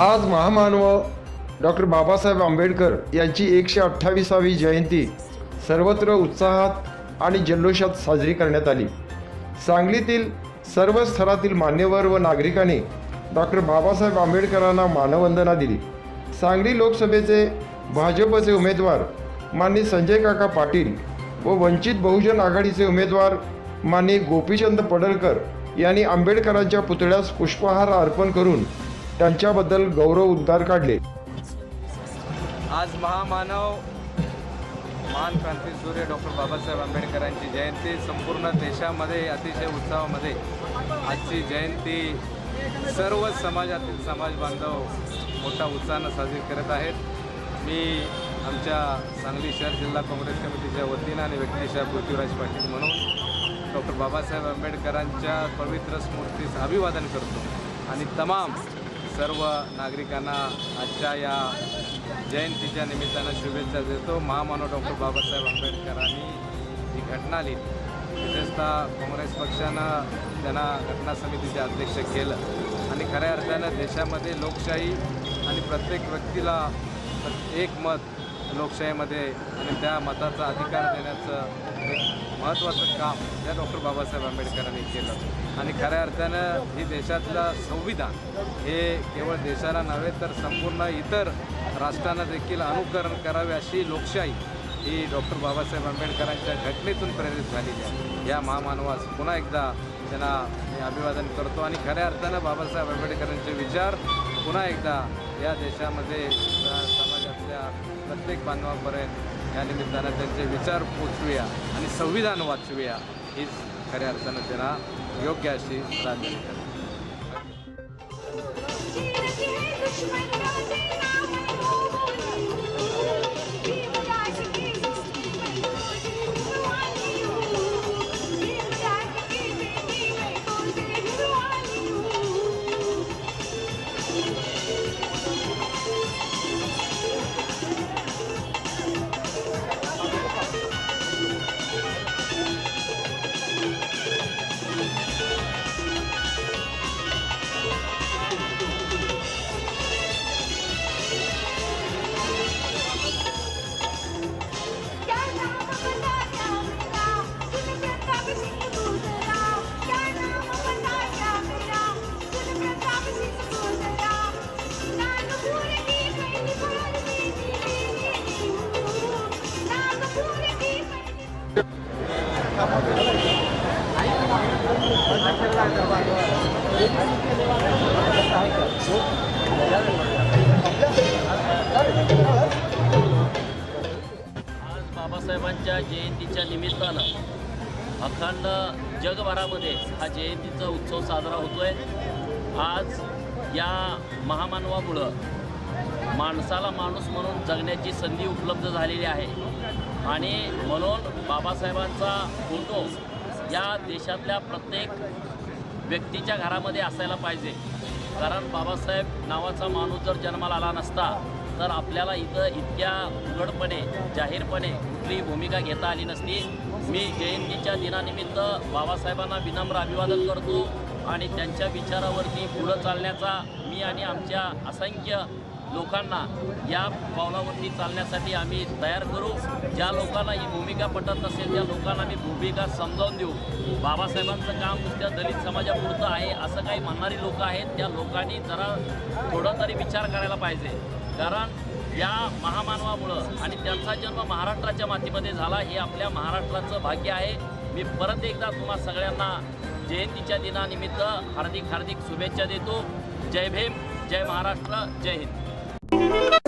आज महामानव डॉक्टर बाबासाहेब आंबेडकर यांची एकशे अठ्ठावीसावी जयंती सर्वत्र उत्साहात आणि जल्लोषात साजरी करण्यात आली. सांगलीतील सर्व स्तरातील मान्यवर व नागरिकांनी डॉक्टर बाबासाहेब आंबेडकरांना मानवंदना दिली. सांगली लोकसभेचे भाजपचे उमेदवार माननीय संजय काका पाटील व वंचित बहुजन आघाडीचे उमेदवार माननीय गोपीचंद पडळकर यांनी आंबेडकरांच्या पुतळ्यास पुष्पहार अर्पण करून त्यांच्याबद्दल गौरव उद्गार काढले. आज महामानव महान क्रांतीसूर्य डॉक्टर बाबासाहेब आंबेडकरांची जयंती संपूर्ण देशामध्ये अतिशय उत्साहामध्ये. आजची जयंती सर्व समाजातील समाज बांधव मोठ्या उत्साहानं साजरी करत आहेत. मी आमच्या सांगली शहर जिल्हा काँग्रेस कमिटीच्या वतीनं आणि व्यक्तिशा पृथ्वीराज पाटील म्हणून डॉक्टर बाबासाहेब आंबेडकरांच्या पवित्र स्मूर्तीचं अभिवादन करतो. आणि तमाम सर्व नागरिकांना आजच्या या जयंतीच्या निमित्तानं शुभेच्छा देतो. महामानव डॉक्टर बाबासाहेब आंबेडकरांनी जी घटना लिहिली विशेषतः काँग्रेस पक्षानं त्यांना घटना समितीचे अध्यक्ष केलं आणि खऱ्या अर्थानं देशामध्ये लोकशाही आणि प्रत्येक व्यक्तीला एक मत लोकशाहीमध्ये आणि त्या मताचा अधिकार देण्याचं एक महत्त्वाचं काम या डॉक्टर बाबासाहेब आंबेडकरांनी केलं. आणि खऱ्या अर्थानं ही देशातलं संविधान हे केवळ देशाला नव्हे तर संपूर्ण इतर राष्ट्रांना देखील अनुकरण करावे अशी लोकशाही ही डॉक्टर बाबासाहेब आंबेडकरांच्या घटनेतून प्रेरित झालेली आहे. या महामानवास पुन्हा एकदा त्यांना मी अभिवादन करतो आणि खऱ्या अर्थानं बाबासाहेब आंबेडकरांचे विचार पुन्हा एकदा या देशामध्ये प्रत्येक बांधवापर्यंत या निमित्तानं त्यांचे विचार पोचवूया आणि संविधान वाचवूया हीच खऱ्या अर्थानं त्यांना योग्य अशी श्रद्धांजली बाबासाहेबांच्या जयंतीच्या निमित्तानं अखंड जगभरामध्ये हा जयंतीचा उत्सव साजरा होतोय. आज या महामानवामुळं माणसाला माणूस म्हणून जगण्याची संधी उपलब्ध झालेली आहे. आणि म्हणून बाबासाहेबांचा फोटो या देशातल्या प्रत्येक व्यक्तीच्या घरामध्ये असायला पाहिजे. कारण बाबासाहेब नावाचा माणूस जर जन्माला आला नसता तर आपल्याला इथं इतक्या उघडपणे जाहीरपणे कुठलीही भूमिका घेता आली नसती. मी जयंतीच्या दिनानिमित्त बाबासाहेबांना विनम्र अभिवादन करतो आणि त्यांच्या विचारावरती पुढं चालण्याचा मी आणि आमच्या असंख्य लोकांना या पावलावरती चालण्यासाठी आम्ही तयार करू. ज्या लोकांना ही भूमिका पटत नसेल त्या लोकांना आम्ही भूमिका समजावून देऊ. बाबासाहेबांचं काम नुसत्या दलित समाजापुरतं आहे असं काही म्हणणारी लोकं आहेत त्या लोकांनी जरा थोडा तरी विचार करायला पाहिजे. कारण या महामानवामुळं आणि त्यांचा जन्म महाराष्ट्राच्या मातीमध्ये झाला हे आपल्या महाराष्ट्राचं भाग्य आहे. मी परत एकदा तुम्हा सगळ्यांना जयंतीच्या दिनानिमित्त हार्दिक हार्दिक शुभेच्छा देतो. जय भीम जय महाराष्ट्र जय हिंद. Thank you.